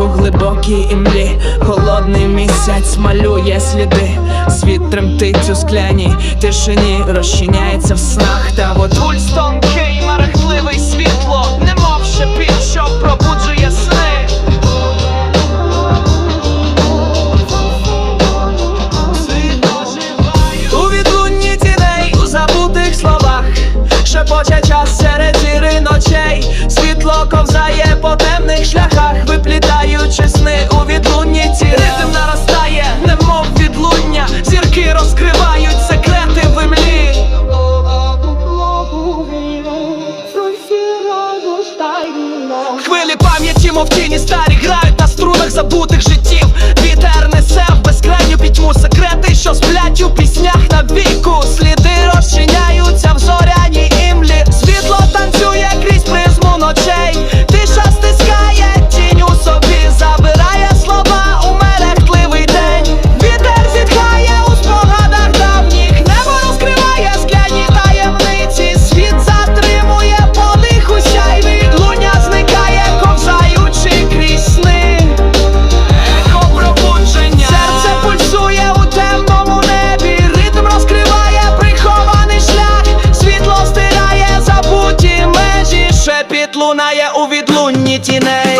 у глибокій імлі, холодний місяць малює сліди, світ тремтить у скляній тишині. Розчиняється в снах, та водуль тонкий марах. мов тіні старі грають на струнах забутих лунає у відлунні тіней.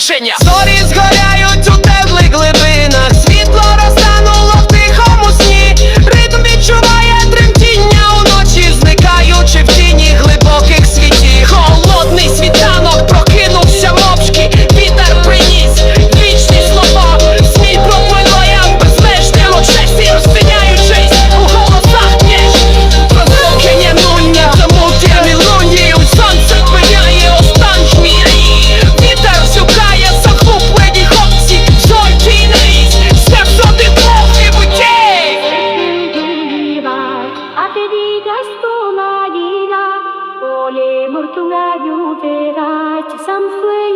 народження. Зорі some flame.